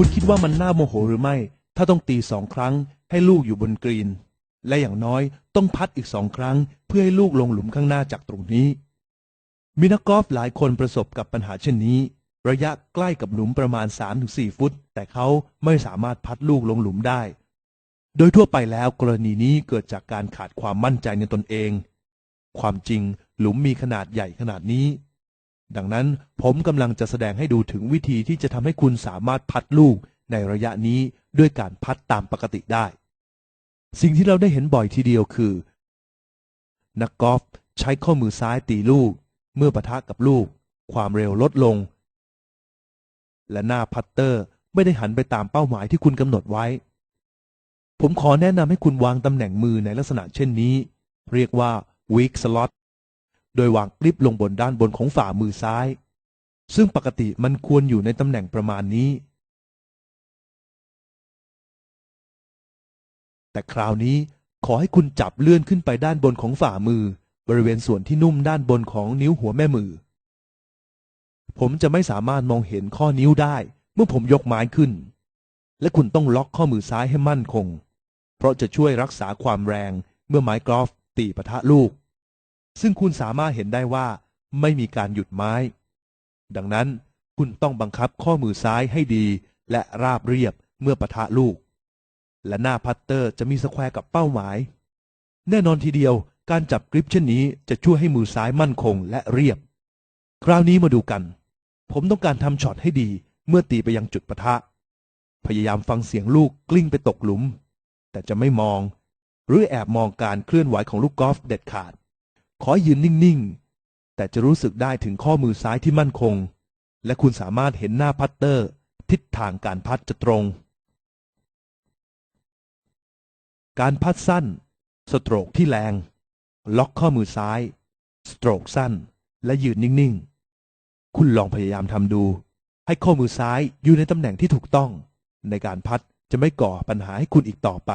คุณคิดว่ามันน่าโมโหหรือไม่ ถ้าต้องตีสองครั้ง ให้ลูกอยู่บนกรีน และอย่างน้อยต้องพัดอีกสองครั้ง เพื่อให้ลูกลงหลุมข้างหน้าจากตรงนี้มีนักกอล์ฟหลายคนประสบกับปัญหาเช่นนี้ ระยะใกล้กับหลุมประมาณ 3-4 ฟุต แต่เขาไม่สามารถพัดลูกลงหลุมได้ โดยทั่วไปแล้วกรณีนี้เกิดจากการขาดความมั่นใจในตนเอง ความจริงหลุมมีขนาดใหญ่ขนาดนี้ ดังนั้นผมกำลังจะแสดงให้ดูถึงวิธีที่จะทำให้คุณสามารถพัดลูกในระยะนี้ด้วยการพัดตามปกติได้ สิ่งที่เราได้เห็นบ่อยทีเดียวคือ นักกอล์ฟใช้ข้อมือซ้ายตีลูก เมื่อปะทะกับลูก ความเร็วลดลง และหน้าพัตเตอร์ไม่ได้หันไปตามเป้าหมายที่คุณกำหนดไว้ ผมขอแนะนำให้คุณวางตำแหน่งมือในลักษณะเช่นนี้ เรียกว่า weak slot โดยวางกริปลงบนด้านบนของฝ่ามือซ้าย ซึ่งปกติมันควรอยู่ในตำแหน่งประมาณนี้ แต่คราวนี้ขอให้คุณจับเลื่อนขึ้นไปด้านบนของฝ่ามือ บริเวณส่วนที่นุ่มด้านบนของนิ้วหัวแม่มือ ผมจะไม่สามารถมองเห็นข้อนิ้วได้ เมื่อผมยกไม้ขึ้น และคุณต้องล็อกข้อมือซ้ายให้มั่นคง เพราะจะช่วยรักษาความแรงเมื่อไม้กอล์ฟตีปะทะลูก ซึ่งคุณสามารถเห็นได้ว่า ไม่มีการหยุดไม้ ดังนั้นคุณต้องบังคับข้อมือซ้ายให้ดี และราบเรียบเมื่อปะทะลูก และหน้าพัตเตอร์จะมีสแควร์กับเป้าหมาย แน่นอนทีเดียวการจับกริปเช่นนี้จะช่วยให้มือซ้ายมั่นคงและเรียบ คราวนี้มาดูกัน ผมต้องการทำช็อตให้ดีเมื่อตีไปยังจุดปะทะ พยายามฟังเสียงลูกกลิ้งไปตกหลุม แต่จะไม่มอง หรือแอบมองการเคลื่อนไหวของลูกกอล์ฟเด็ดขาด ขอยืนนิ่ง ๆ แต่จะรู้สึกได้ถึงข้อมือซ้ายที่มั่นคง และคุณสามารถเห็นหน้าพัตเตอร์ ทิศทางการพัดจะตรง การพัดสั้น สโตรกที่แรง ล็อกข้อมือซ้าย สโตรกสั้น และยืนนิ่ง ๆ คุณลองพยายามทำดู ให้ข้อมือซ้ายอยู่ในตำแหน่งที่ถูกต้อง ในการพัดจะไม่ก่อปัญหาให้คุณอีกต่อไป